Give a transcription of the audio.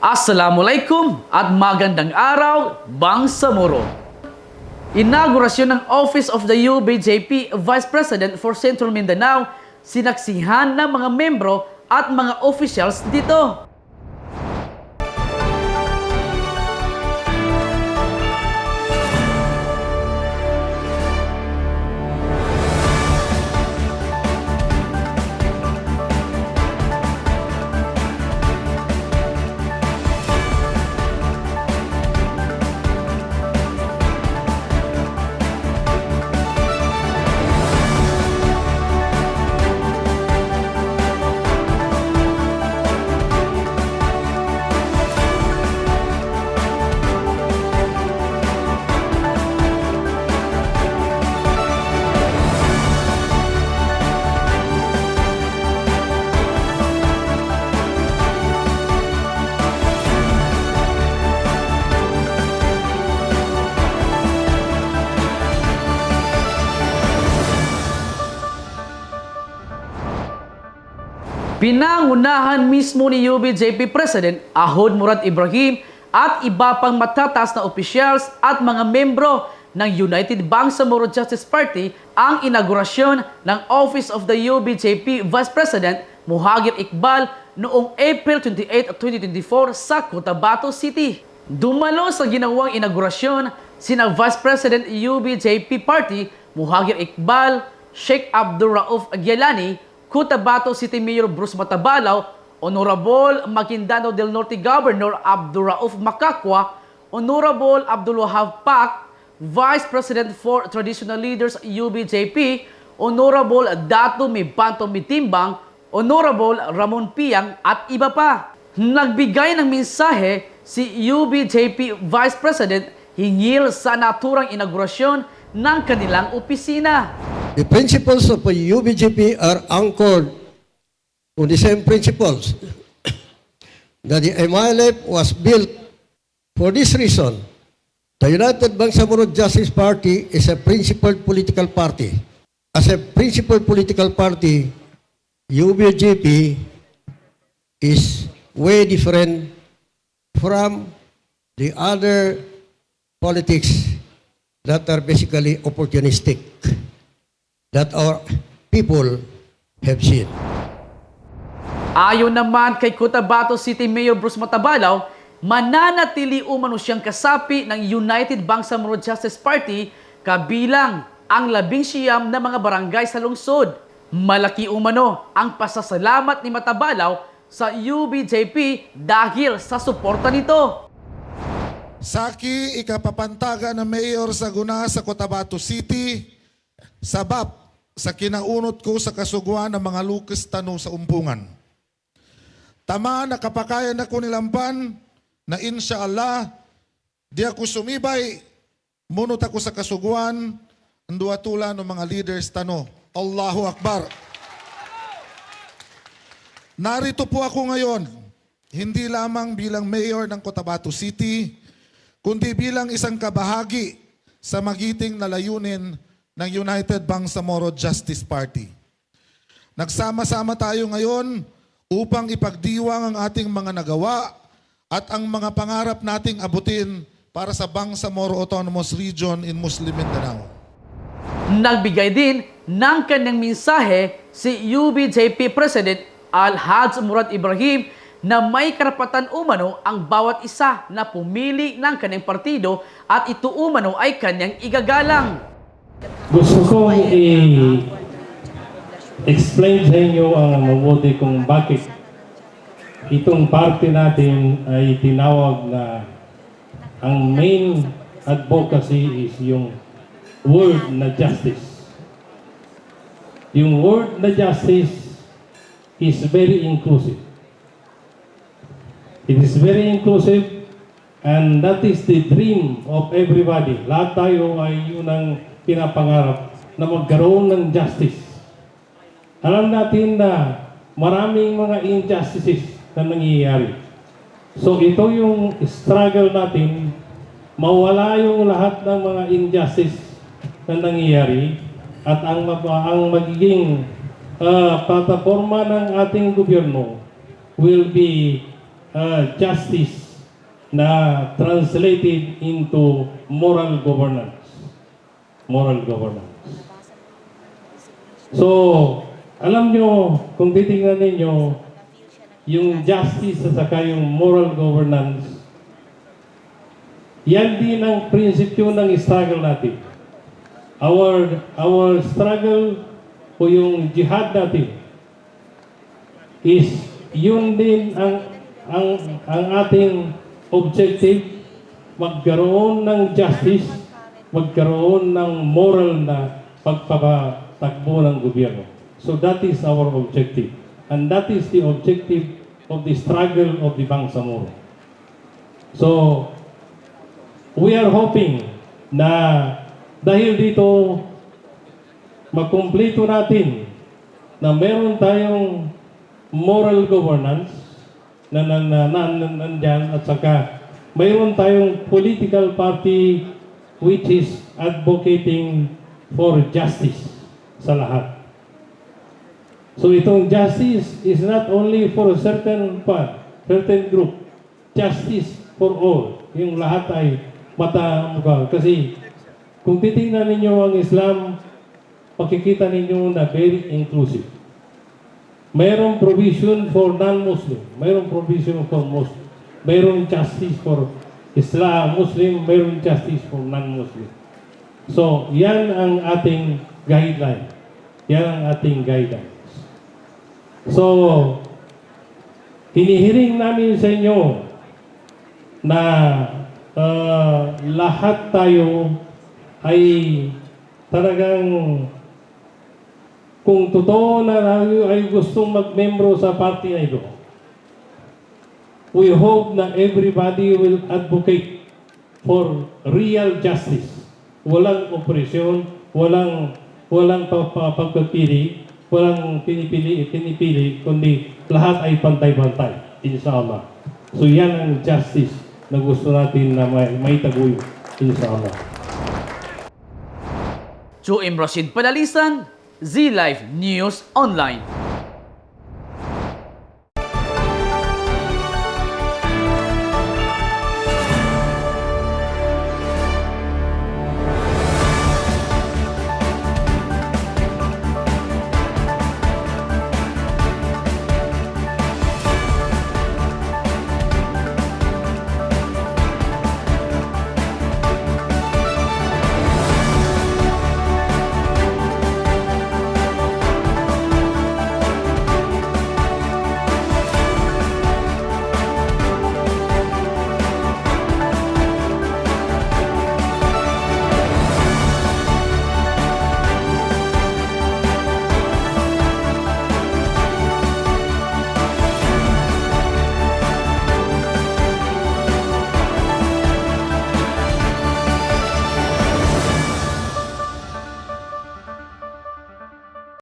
Assalamualaikum at magandang araw, Bangsamoro. Inaugurasyon ng Office of the UBJP Vice President for Central Mindanao, sinaksihan ng mga membro at mga officials dito. Pinangunahan mismo ni UBJP President Ahod Murad Ibrahim at iba pang matatas na officials at mga membro ng United Bangsamoro Justice Party ang inaugurasyon ng Office of the UBJP Vice President Muhagir Iqbal noong April 28, 2024 sa Cotabato City. Dumalo sa ginawang inaugurasyon sina Vice President UBJP Party Muhagir Iqbal, Sheikh Abdul Rauf Agyalani, Cotabato City Mayor Bruce Matabalaw, Honorable Maguindano del Norte Governor Abdul Rauf Makakwa, Honorable Abdul Wahab Pak, Vice President for Traditional Leaders UBJP, Honorable Dato Mibanto Mitimbang, Honorable Ramon Piang at iba pa. Nagbigay ng mensahe si UBJP Vice President hingil sa naturang inaugurasyon ng kanilang opisina. The principles of a UBGP are anchored on the same principles. that the MILF was built for this reason. The United Bangsamoro Justice Party is a principled political party. As a principled political party, UBGP is way different from the other politics that are basically opportunistic that our people have seen. Ayon naman kay Cotabato City Mayor Bruce Matabalaw, mananatili umano siyang kasapi ng United Bangsamoro Justice Party kabilang ang labing siyam na mga barangay sa lungsod. Malaki umano ang pasasalamat ni Matabalaw sa UBJP dahil sa suporta nito. Saki, ikapapantaga na mayor sa guna sa Cotabato City, sabab sa kinaunot ko sa kasuguan ng mga lukas tanong sa umpungan. Tama na kapakayan ako nilampan na inshallah di ako sumibay munot ako sa kasuguan ang duwatula ng mga leaders tano. Allahu Akbar. Narito po ako ngayon, hindi lamang bilang mayor ng Cotabato City, kundi bilang isang kabahagi sa magiting na layunin ng United Bangsamoro Justice Party. Nagsama-sama tayo ngayon upang ipagdiwang ang ating mga nagawa at ang mga pangarap nating abutin para sa Bangsamoro Autonomous Region in Muslim Mindanao. Nagbigay din ng kanyang mensahe si UBJP President Al-Haj Murad Ibrahim na may karapatan umano ang bawat isa na pumili ng kanyang partido at ito umano ay kanyang igagalang. Gusto kong i-explain sa inyo ang mabuti kung bakit itong party natin ay tinawag na ang main advocacy is yung word na justice. Yung word na justice is very inclusive. It is very inclusive and that is the dream of everybody. Lahat tayo ay yun ang pinapangarap na magkaroon ng justice. Alam natin na maraming mga injustices na nangyayari. So ito yung struggle natin, mawala yung lahat ng mga injustice na nangyayari at ang, ang magiging ah, plataforma ng ating gobyerno will be uh, justice na translated into moral governance. Moral governance. So, alam nyo, kung titingnan ninyo, yung justice at saka yung moral governance, yan din ang prinsipyo ng struggle natin. Our, our struggle o yung jihad natin is yun din ang, ang, ang ating objective, magkaroon ng justice, magkaroon ng moral na pagpapatakbo ng gobyerno. So that is our objective. And that is the objective of the struggle of the Bangsamoro. So, we are hoping na dahil dito makumpleto natin na meron tayong moral governance na, na, na, na, na nandyan at saka mayroon tayong political party which is advocating for justice sa lahat. So itong justice is not only for a certain part, certain group. Justice for all. Yung lahat ay mata Kasi kung titingnan ninyo ang Islam, makikita ninyo na very inclusive. Mayroong provision for non-Muslim. Mayroong provision for Muslim. Mayroong justice for Islam, Muslim. Mayroong justice for non-Muslim. So, yan ang ating guideline. Yan ang ating guidelines. So, hinihiring namin sa inyo na ah, lahat tayo ay talagang kung totoo na ay gustong magmembro sa party na ito, we hope na everybody will advocate for real justice. Walang operasyon, walang walang pa- pa- pagpipili, walang pinipili, pinipili, kundi lahat ay pantay-pantay, inshallah. So yan ang justice na gusto natin na may, may taguyo, inshallah. Joem Rashid Padalisan, Z-Life News Online.